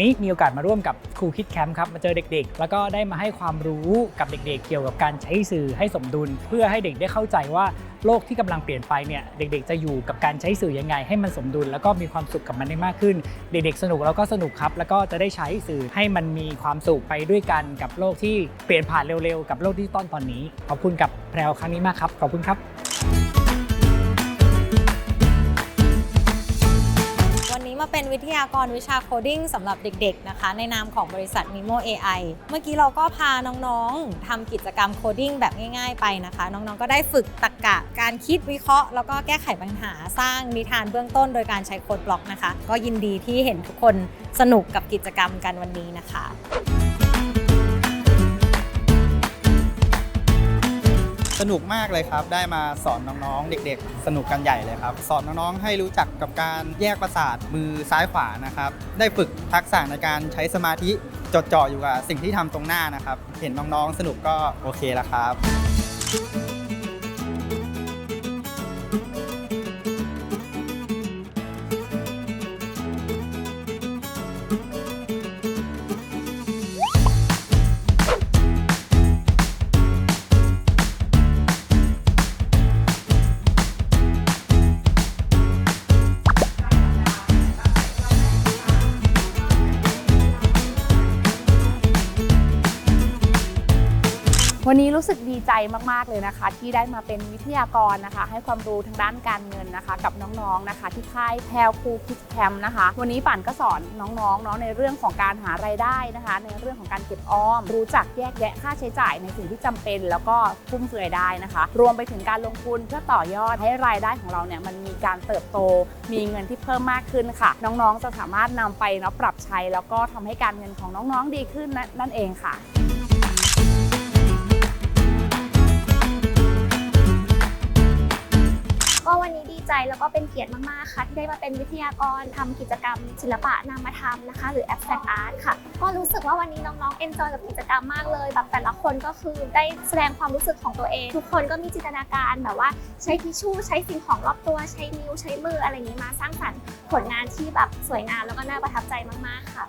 นี้มีโอกาสมาร่วมกับครูคิดแคมป์ครับมาเจอเด็กๆ แล้วก็ได้มาให้ความรู้กับเด็กๆ เกี่ยวกับการใช้สื่อให้สมดุล เพื่อให้เด็กได้เข้าใจว่าโลกที่กำลังเปลี่ยนไปเนี่ยเด็กๆ จะอยู่กับการใช้สื่อยังไง ให้มันสมดุล แล้วก็มีความสุขกับมันได้มากขึ้น เด็กๆ สนุกแล้วก็สนุกครับ แล้วก็จะได้ใช้สื่อให้มันมีความสุขไปด้วยกันกับโลกที่เปลี่ยนผ่านเร็วๆ กับโลกดิจิตอลตอนนี้ ขอบคุณกับแพรวครั้งนี้มากครับขอบคุณครับ มาเป็นวิทยากรวิชาโคดิ้งสำหรับเด็กๆนะคะ ในนามของบริษัท Mimo AI เมื่อกี้เราก็พาน้องๆทำกิจกรรมโคดิ้งแบบง่ายๆไปนะคะ น้องๆก็ได้ฝึกตรรกะการคิดวิเคราะห์ แล้วก็แก้ไขปัญหาสร้างนิทานเบื้องต้นโดยการใช้โค้ดบล็อกนะคะ ก็ยินดีที่เห็นทุกคนสนุกกับกิจกรรมกันวันนี้นะคะ สนุกมากเลยครับ ได้มาสอนน้องๆ เด็กๆ สนุกกันใหญ่เลยครับ สอนน้องๆ ให้รู้จักกับการแยกประสาทมือซ้ายขวานะครับ ได้ฝึกทักษะในการใช้สมาธิจดจ่ออยู่กับสิ่งที่ทำตรงหน้านะครับ เห็นน้องๆ สนุกก็โอเคแล้วครับ วันนี้รู้สึกดีใจมาก ๆ เลยนะคะ ที่ได้มาเป็นวิทยากรนะคะ ให้ความรู้ทางด้านการเงินนะคะ กับน้องๆนะคะ ที่ค่ายแพลครูคิดแคมป์นะคะ วันนี้ป่านก็สอนน้องๆเนาะในเรื่องของการหารายได้นะคะ ในเรื่องของการเก็บออม รู้จักแยกแยะค่าใช้จ่ายในสิ่งที่จำเป็น แล้วก็ฟุ่มเฟือยได้นะคะ รวมไปถึงการลงทุนเพื่อต่อยอดให้รายได้ของเราเนี่ยมันมีการเติบโต มีเงินที่เพิ่มมากขึ้นค่ะ น้องๆจะสามารถนำไปเนาะปรับใช้ แล้วก็ทำให้การเงินของน้องๆดีขึ้นนั่นเองค่ะ แล้วก็เป็นเกียรติมากๆค่ะ ที่ได้มาเป็นวิทยากรทำกิจกรรม ศิลปะนามธรรมนะคะ หรือ abstract art ค่ะ ก็รู้สึกว่าวันนี้น้องๆ enjoy กับกิจกรรมมากเลย แบบแต่ละคนก็คือได้แสดงความรู้สึกของตัวเอง ทุกคนก็มีจินตนาการแบบว่าใช้ทิชชู่ใช้สิ่งของรอบตัวใช้นิ้วใช้มืออะไรอย่างนี้มาสร้างสรรค์ผลงานที่แบบสวยงามแล้วก็น่าประทับใจมากๆค่ะ